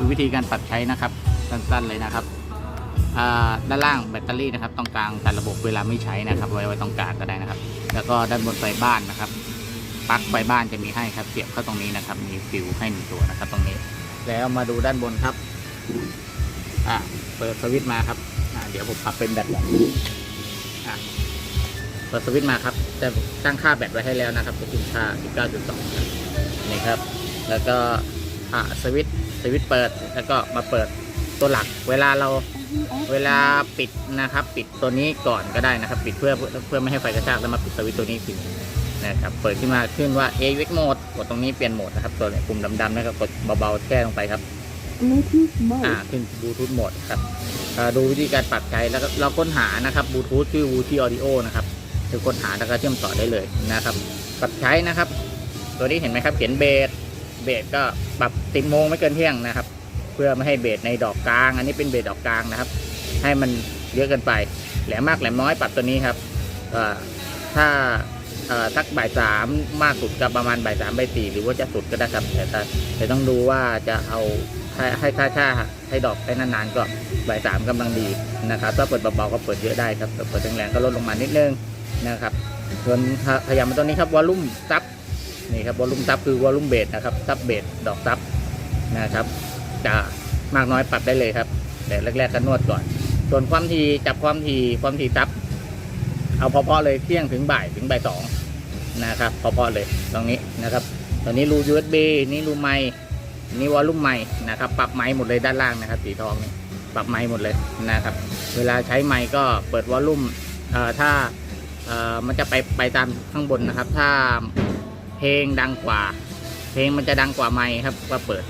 คือวิธีการปรับใช้นะครับสั้นๆเลยนะครับด้านล่างแบตเตอรี่นะครับตรงกลางแต่ระบบเวลาไม่ใช้นะครับ ไว้ไว้ตรงกลางก็ได้นะครับ แล้วก็ด้านบนไฟบ้านนะครับปลั๊กไฟบ้านจะมีให้ครับเสียบเข้าตรงนี้นะครับ มีฟิวให้หนึ่งตัวนะครับ ตรงนี้ แล้วมาดูด้านบนครับอะเปิดสวิตช์มาครับอะเดี๋ยวผมปรับเป็นแบตอะเปิดสวิตช์มาครับจะตั้งค่าแบตไว้ให้แล้วนะครับจะเป็นค่า 19.2นี่ครับ แล้วก็ สวิตช์สวิตช์เปิดแล้วก็มาเปิดตัวหลัก เวลาเราเวลาปิดนะครับ ปิดตัวนี้ก่อนก็ได้นะครับ ปิดเพื่อเพื่อไม่ให้ไฟกระชากแล้วมาปิดสวิตช์ตัวนี้ทีนะครับเปิดขึ้นมาขึ้นว่า a v x mode กดตรงนี้เปลี่ยนโหมดนะครับ ตัวเนี่ยปุ่มดำๆนะครับกดเบาๆแค่ลงไปครับ Bluetooth อ่า mode. ขึ้นบลูทูธโหมดครับอ่าดูวิธีการปรับใช้แล้วก็เราค้นหานะครับบลูทูธชื่อ w u t i Audio นะครับคือค้นหาแล้วก็เชื่อมต่อได้เลยนะครับ ปรับใช้นะครับ ตัวนี้เห็นไหมครับเขียนเบส เบสก็ปรับติดโมงไม่เกินเที่ยงนะครับ เพื่อไม่ให้เบสในดอกกลาง อันนี้เป็นเบสดอกกลางนะครับ ให้มันเยอะเกินไปแหลมมากแหลมน้อยปรับตัวนี้ครับถ้าสักบ่ายสามมากสุดก็ประมาณบ่ายสามบ่ายสี่หรือว่าจะสุดก็ได้ครับแต่แต่ต้องดูว่าจะเอาให้ให้ค่าค่าให้ดอกได้นานๆก็บ่ายสามกำลังดีนะครับถ้าเปิดเบาๆก็เปิดเยอะได้ครับแต่เปิดแรงๆก็ลดลงมานิดนึงนะครับส่วนพยายามมาตัวนี้ครับวอลลุ่มซับ นี่ครับวอลลุ่มซับคือวอลลุ่มเบสนะครับซับเบสดอกซับนะครับ จะมากน้อยปรับได้เลยครับ แต่แรกๆก็นวดก่อน ส่วนความถี่จับความถี่ความถี่ซับ เอาพอๆเลยเที่ยงถึงบ่ายถึงบ่ายสองนะครับพอๆเลยตรงนี้นะครับตอนนี้รู USB นี่รูไม้นี่วอลลุ่มไม้นะครับปรับไม้หมดเลยด้านล่างนะครับสีทองนี่ปรับไม้หมดเลยนะครับ เวลาใช้ไม้ก็เปิดวอลลุ่มเอ่อถ้าเอ่อมันจะไปไปตามข้างบนนะครับ ถ้า เพลงดังกว่า เพลงมันจะดังกว่าไม้ครับก็เปิด